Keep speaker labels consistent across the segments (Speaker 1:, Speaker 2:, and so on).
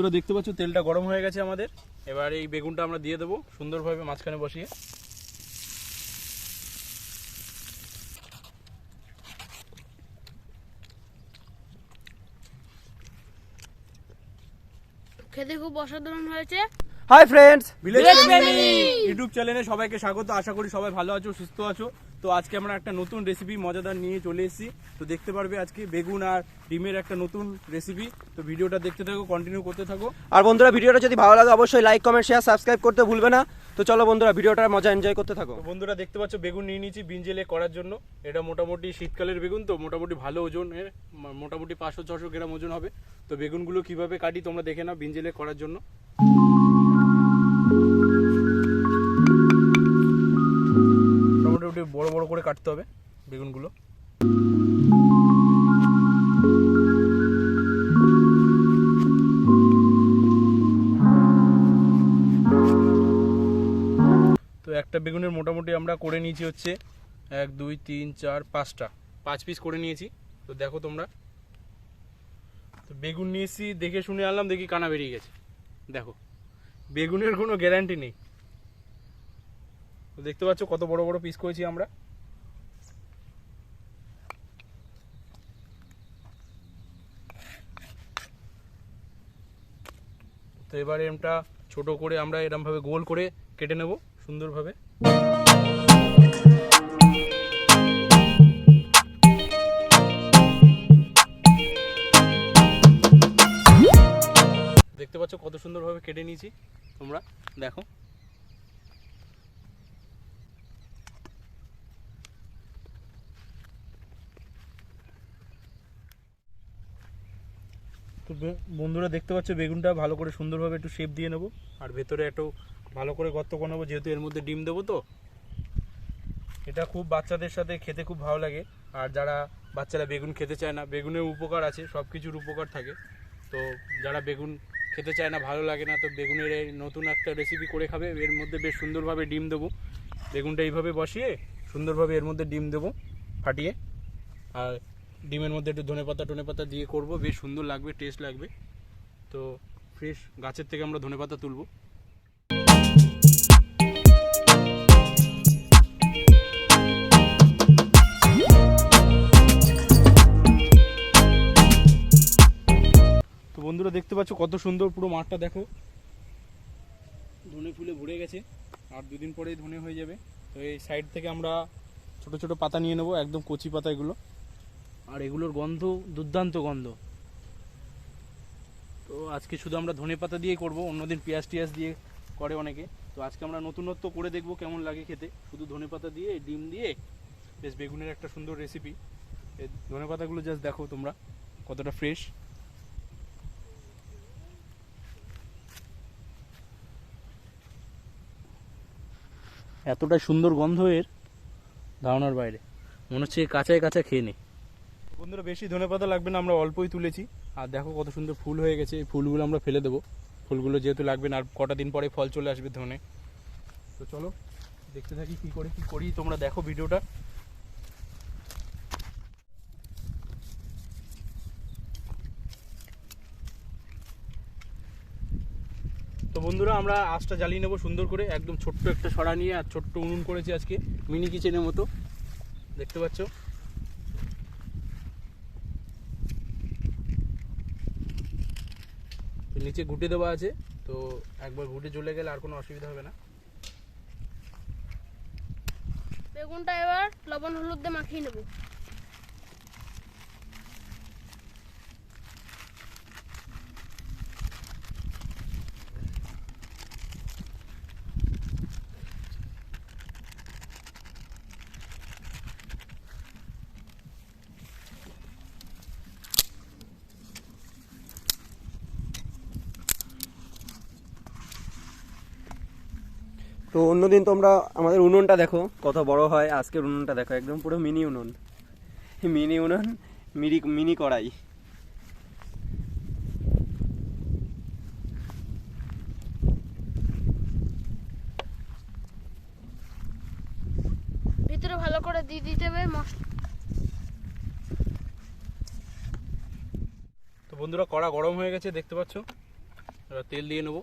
Speaker 1: বন্ধুরা দেখতে পাচ্ছ তেলটা গরম হয়ে গেছে আমাদের। এবার এই বেগুনটা আমরা দিয়ে দেবো সুন্দরভাবে মাঝখানে বসিয়ে।
Speaker 2: খেতে খুব অসাধারণ হয়েছে।
Speaker 3: Hi friends
Speaker 1: village! ইউটিউব চ্যানেলে সবাইকে স্বাগত। আশা করি সবাই ভালো আছো সুস্থ আছো। তো আজকে আমরা একটা নতুন রেসিপি মজাদার নিয়ে চলে এসেছি। তো দেখতে পারবে আজকে বেগুন আর ডিমের একটা নতুন রেসিপি তো ভিডিওটা দেখতে থাকো কন্টিনিউ করতে থাকো।
Speaker 3: আর বন্ধুরা ভিডিওটা যদি ভালো লাগে অবশ্যই লাইক কমেন্ট শেয়ার সাবস্ক্রাইব করতে ভুলবে না। তো চলো বন্ধুরা ভিডিওটার মজা এনজয় করতে থাকো।
Speaker 1: বন্ধুরা দেখতে পাচ্ছ বেগুন নিয়ে নিয়েছি বিঞ্জেলে করার জন্য। এটা মোটামুটি শীতকালের বেগুন তো মোটামুটি ভালো ওজনের মোটামুটি পাঁচশো ছশো গ্রাম ওজন হবে। তো বেগুনগুলো কীভাবে কাটি তোমরা দেখে নাও বিঞ্জেলে করার জন্য। বড় বড় করে কাটতে হবে বেগুনগুলো। তো একটা বেগুনের মোটামুটি আমরা করে নিয়েছি হচ্ছে এক, দুই, তিন, চার, পাঁচটা। পাঁচ পিস করে নিয়েছি। তো দেখো তোমরা। তো বেগুন নিয়েছি, দেখে শুনে আনলাম, দেখি কানা বেরিয়ে গেছে। দেখো, বেগুনের কোনো গ্যারান্টি নেই। তো দেখতে পাচ্ছ কত বড় বড় পিস করেছি আমরা। তো এবারে এমটা ছোট করে আমরা এরমভাবে গোল করে কেটে নেব সুন্দরভাবে। দেখতে পাচ্ছ কত সুন্দরভাবে কেটে নিয়েছি তোমরা। দেখো। তো বন্ধুরা দেখতে পাচ্ছ, বেগুনটা ভালো করে সুন্দরভাবে একটু শেপ দিয়ে নেব। আর ভেতরে একটু ভালো করে গর্ত বানাবো যেহেতু এর মধ্যে ডিম দেবো তো। এটা খুব বাচ্চাদের সাথে খেতে খুব ভালো লাগে। আর যারা বাচ্চারা বেগুন খেতে চায় না, বেগুনের উপকার আছে সব কিছুর উপকার থাকে। তো যারা বেগুন খেতে চায় না, ভালো লাগে না, তো বেগুনের এই নতুন একটা রেসিপি করে খাবে। এর মধ্যে বেশ সুন্দরভাবে ডিম দেবো। বেগুনটা এইভাবে বসিয়ে সুন্দরভাবে এর মধ্যে ডিম দেবো ফাটিয়ে। আর ডিমের মধ্যে একটু ধনে পাতা, টনে পাতা দিয়ে করব। বেশ সুন্দর লাগবে টেস্ট লাগবে। তো ফ্রেশ গাছের থেকে আমরা ধনে পাতা তুলবো। তো বন্ধুরা, দেখতে পাচ্ছ কত সুন্দর পুরো মাঠটা, দেখো। ধনে ফুলে ভরে গেছে, আর দুদিন পরেই ধনে হয়ে যাবে। তো এই সাইড থেকে আমরা ছোট ছোট পাতা নিয়ে নেব, একদম কচি পাতা এগুলো আর এগুলোর গন্ধ দুর্দান্ত গন্ধ। তো আজকে শুধু আমরা ধনে পাতা দিয়ে করব, অন্যদিন পেঁয়াজ টিয়াজ দিয়ে করে অনেকে। তো আজকে আমরা নতুনত্ব করে দেখব কেমন লাগে খেতে। শুধু ধনে পাতা দিয়ে, ডিম দিয়ে, বেশ বেগুনের একটা সুন্দর রেসিপি এই ধনে পাতাগুলো জাস্ট দেখো তোমরা, কতটা ফ্রেশ এতটা সুন্দর গন্ধ এর ধারণার বাইরে। মনে হচ্ছে কাঁচায় কাঁচা খেয়ে নে বন্ধুরা বেশি ধনে পাতা লাগবে না, আমরা অল্পই তুলেছি। আর দেখো কত সুন্দর ফুল হয়ে গেছে, এই ফুলগুলো আমরা ফেলে দেবো। ফুলগুলো যেহেতু লাগবে না, আর কটা দিন পরে ফল চলে আসবে ধনে। তো চলো, দেখতে থাকি কি করে, কি করি, তোমরা দেখো ভিডিওটা। তো বন্ধুরা, আমরা আঁচটা জ্বালিয়ে নেব সুন্দর করে, একদম ছোট্ট একটা সরা নিয়ে, আর ছোট্ট উনুন করেছি আজকে, মিনি কিচেনের মতো। দেখতে পাচ্ছ? নিচে ঘুটে দেওয়া আছে, তো একবার ঘুটে চলে গেলে আর কোনো অসুবিধা হবে না।
Speaker 2: বেগুনটা এবার লবণ হলুদ দিয়ে মাখিয়ে নেব।
Speaker 3: তো অন্যদিন তোমরা আমাদের উনুনটা দেখো কত বড় হয় আজকের উনুনটা দেখো একদম পুরো মিনি উনুন। মিনি উনুন মিনি মিনি কড়াই।
Speaker 2: ভিতরে ভালো করে দিয়ে দিতে হবে মশলা
Speaker 1: তো বন্ধুরা কড়া গরম হয়ে গেছে দেখতে পাচ্ছ? এবার তেল দিয়ে নেব।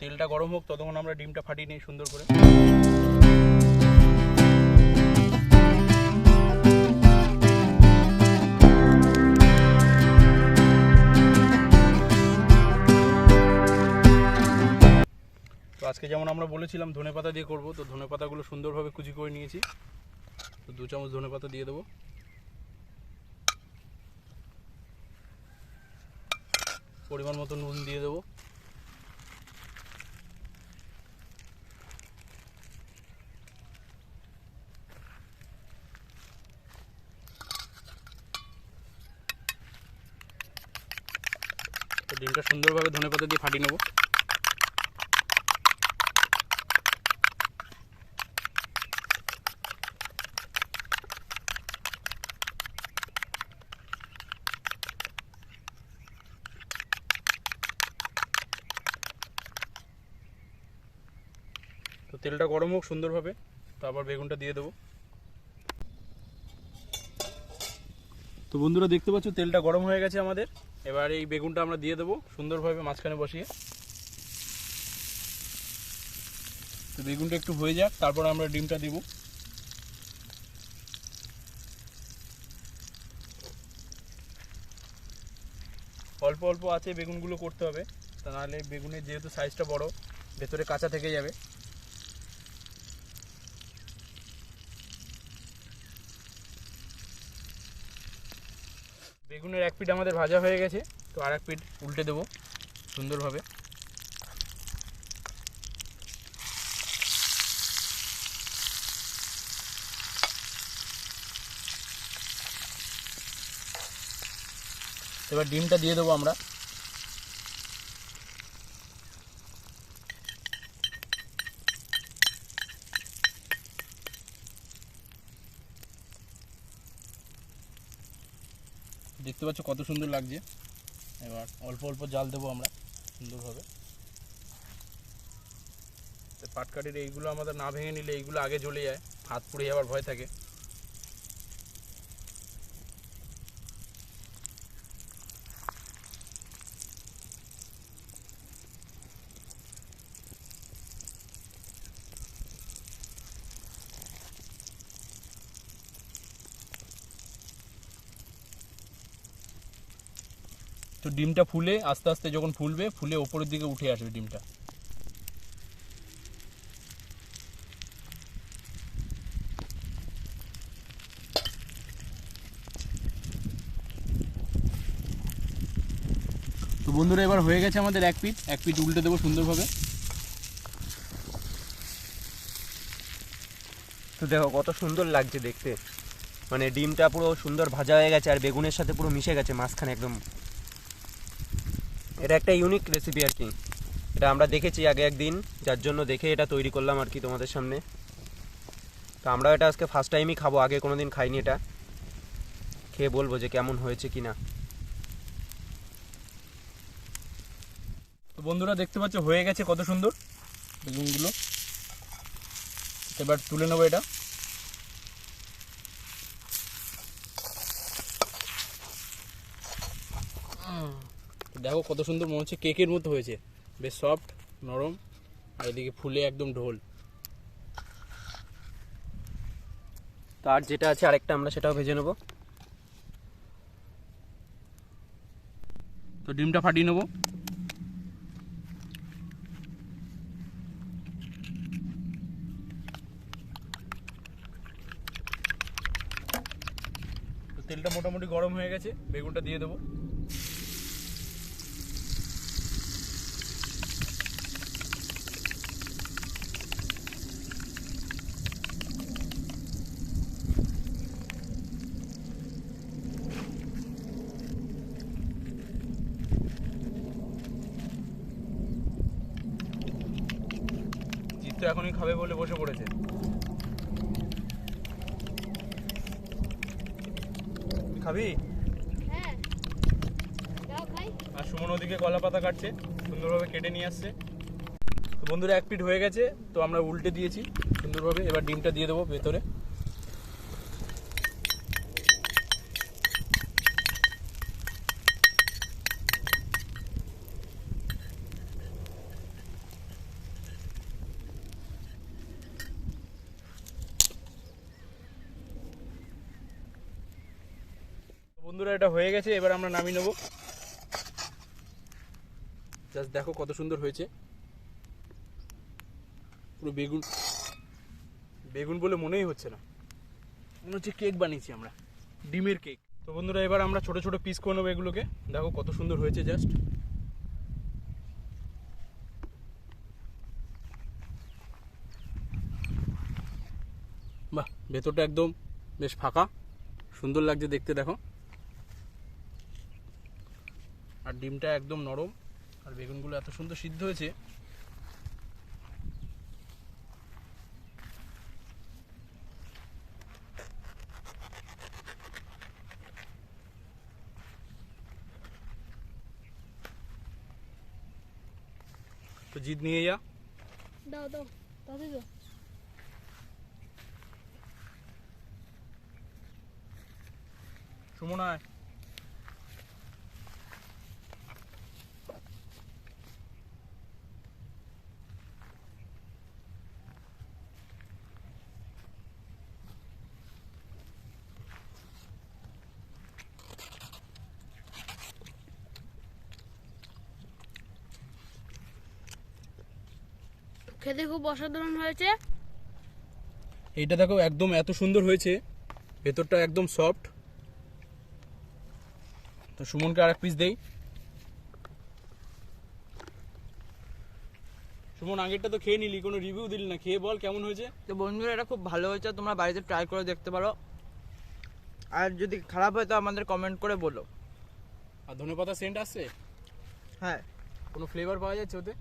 Speaker 1: তেলটা গরম হোক, ততক্ষণ আমরা ডিমটা ফাটিয়ে নিই সুন্দর করে। তো আজকে যেমন আমরা বলেছিলাম ধনে পাতা দিয়ে করব, তো ধনে পাতাগুলো সুন্দরভাবে কুচি করে নিয়েছি। তো দু চামচ ধনে পাতা দিয়ে দেবো। পরিমাণ মতো নুন দিয়ে দেবো। তো ডিমটা সুন্দরভাবে ধনে পাতা দিয়ে ফাটিয়ে নেব। তো তেলটা গরম হোক সুন্দরভাবে তারপর বেগুনটা দিয়ে দেবো। তো বন্ধুরা দেখতে পাচ্ছ তেলটা গরম হয়ে গেছে আমাদের। এবার এই বেগুনটা আমরা দিয়ে দেবো সুন্দরভাবে মাঝখানে বসিয়ে। তো বেগুনটা একটু হয়ে যাক, তারপর আমরা ডিমটা দিব। অল্প অল্প আছে বেগুনগুলো করতে হবে, তা নাহলে বেগুনের যেহেতু সাইজটা বড়, ভেতরে কাঁচা থেকে যাবে। বেগুনের এক পিঠ আমাদের ভাজা হয়ে গেছে, তো আর এক পিঠ উল্টে দেবো সুন্দরভাবে। এবার ডিমটা দিয়ে দেবো আমরা। দেখতে পাচ্ছ কত সুন্দর লাগছে। এবার অল্প অল্প জাল দেবো আমরা সুন্দরভাবে। পাটকাঠির এইগুলো আমাদের না ভেঙে নিলে এইগুলো আগে জ্বলে যায়, হাত পুড়ে যাওয়ার ভয় থাকে। তো ডিমটা ফুলে আস্তে আস্তে যখন ফুলবে ফুলে ওপরের দিকে উঠে আসবে ডিমটা। তো বন্ধুরা এবার হয়ে গেছে আমাদের এক পিট এক পিট উল্টে দেবো সুন্দরভাবে।
Speaker 3: তো দেখো কত সুন্দর লাগছে দেখতে। মানে ডিমটা পুরো সুন্দর ভাজা হয়ে গেছে আর বেগুনের সাথে পুরো মিশে গেছে মাঝখানে একদম। এটা একটা ইউনিক রেসিপি আর কি। এটা আমরা দেখেছি আগে একদিন, যার জন্য দেখে এটা তৈরি করলাম আর কি তোমাদের সামনে। তো আমরা এটা আজকে ফার্স্ট টাইমই খাব, আগে কোনো দিন খাইনি এটা। খেয়ে বলব যে কেমন হয়েছে কি না
Speaker 1: তো বন্ধুরা দেখতে পাচ্ছ, হয়ে গেছে কত সুন্দর বেগুনগুলো। এবার তুলে নেব এটা। দেখো কত সুন্দর মনে হচ্ছে কেকের মতো হয়েছে। বেশ সফট নরম, আর এদিকে ফুলে একদম ঢোল।
Speaker 3: তো আর যেটা আছে আরেকটা আমরা সেটাও ভেজে নেব।
Speaker 1: তো ডিমটা ফাটিয়ে নেব। তেলটা মোটামুটি গরম হয়ে গেছে, বেগুনটা দিয়ে দেবো। তো এখনই খাবে বলে বসে পড়েছে। খাবি?
Speaker 2: হ্যাঁ।
Speaker 1: আর সুমন ওদিকে কলা পাতা কাটছে সুন্দরভাবে কেটে নিয়ে আসছে। তো বন্ধুরা এক পিট হয়ে গেছে তো আমরা উল্টে দিয়েছি সুন্দরভাবে। এবার ডিমটা দিয়ে দেবো ভেতরে বন্ধুরা এটা হয়ে গেছে, এবার আমরা নামিয়ে নেব। জাস্ট দেখো কত সুন্দর হয়েছে। পুরো বেগুন বেগুন বলে মনেই হচ্ছে না। মনে হচ্ছে কেক বানিয়েছি আমরা, ডিমের কেক তো বন্ধুরা, এবার আমরা ছোট ছোট পিস করে নেব এগুলোকে। দেখো কত সুন্দর হয়েছে জাস্ট বাহ, ভেতরটা একদম বেশ ফাঁকা। সুন্দর লাগছে দেখতে, দেখো। আর ডিমটা একদম নরম। আর বেগুনগুলো এত সুন্দর সিদ্ধ হয়েছে। তো জিদ নিয়ে যা।
Speaker 2: দাও দাও দাও।
Speaker 1: আয়।
Speaker 2: খেতে খুব অসাধারণ হয়েছে।
Speaker 1: এইটা দেখো একদম এত সুন্দর হয়েছে। ভেতরটা একদম সফট তো সুমনকে আর এক পিস দেই। সুমন আগেরটা তো খেয়ে নিলি কোনো রিভিউ দিলি না। খেয়ে বল কেমন হয়েছে?
Speaker 4: তো বন্ধুরা এটা খুব ভালো হয়েছে। তোমরা বাড়িতে ট্রাই করে দেখতে পারো। আর যদি খারাপ হয় তো আমাদের কমেন্ট করে বলো।
Speaker 1: আর ধনেপাতা সেন্ট আসছে?
Speaker 4: হ্যাঁ।
Speaker 1: কোনো ফ্লেভার পাওয়া যাচ্ছে ওতে?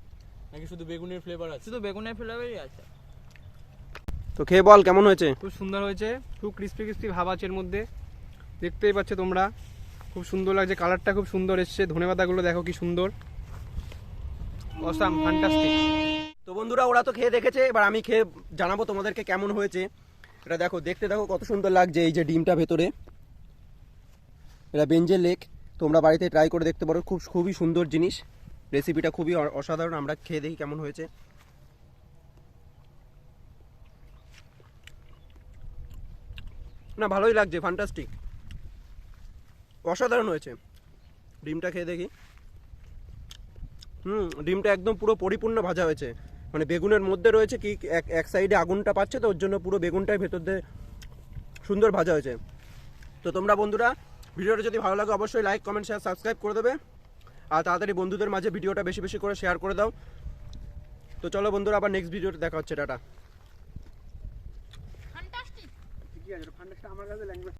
Speaker 1: নাকি শুধু বেগুনের ফ্লেভার আছে?
Speaker 4: শুধু বেগুনের ফ্লেভারই আছে।
Speaker 3: তো খেয়ে বল কেমন হয়েছে?
Speaker 5: খুব সুন্দর হয়েছে খুব ক্রিস্পি ক্রিস্পি ভাব আছে এর মধ্যে। দেখতেই পাচ্ছ তোমরা খুব সুন্দর লাগছে কালারটা খুব সুন্দর এসছে ধনেপাতাগুলো দেখো কি সুন্দর। অসাম ফ্যান্টাস্টিক
Speaker 3: তো বন্ধুরা ওরা তো খেয়ে দেখেছে এবার আমি খেয়ে জানাব তোমাদেরকে কেমন হয়েছে। এটা দেখো দেখতে দেখো কত সুন্দর লাগছে এই যে ডিমটা ভেতরে। এটা বেঞ্জের লেক তোমরা বাড়িতে ট্রাই করে দেখতে পারো খুব খুবই সুন্দর জিনিস। রেসিপিটা খুবই অসাধারণ। আমরা খেয়ে দেখি কেমন হয়েছে। না, ভালোই লাগছে ফ্যান্টাস্টিক অসাধারণ হয়েছে। ডিমটা খেয়ে দেখি। হুম, ডিমটা একদম পুরো পরিপূর্ণ ভাজা হয়েছে। মানে বেগুনের মধ্যে রয়েছে কি, এক এক সাইডে আগুনটা পাচ্ছে, তো ওর জন্য পুরো বেগুনটাই ভেতর দিয়ে সুন্দর ভাজা হয়েছে। তো তোমরা বন্ধুরা, ভিডিওটা যদি ভালো লাগে, অবশ্যই লাইক কমেন্ট শেয়ার সাবস্ক্রাইব করে দেবে। আর তাড়াতাড়ি বন্ধুদের মাঝে ভিডিওটা বেশি বেশি করে শেয়ার করে দাও। তো চলো বন্ধুরা আবার নেক্সট ভিডিওতে দেখা হচ্ছে টাটা।
Speaker 2: ফ্যান্টাস্টিক
Speaker 5: ঠিক আছে? ফান্ডাসটা আমার কাছে ল্যাঙ্গুয়েজ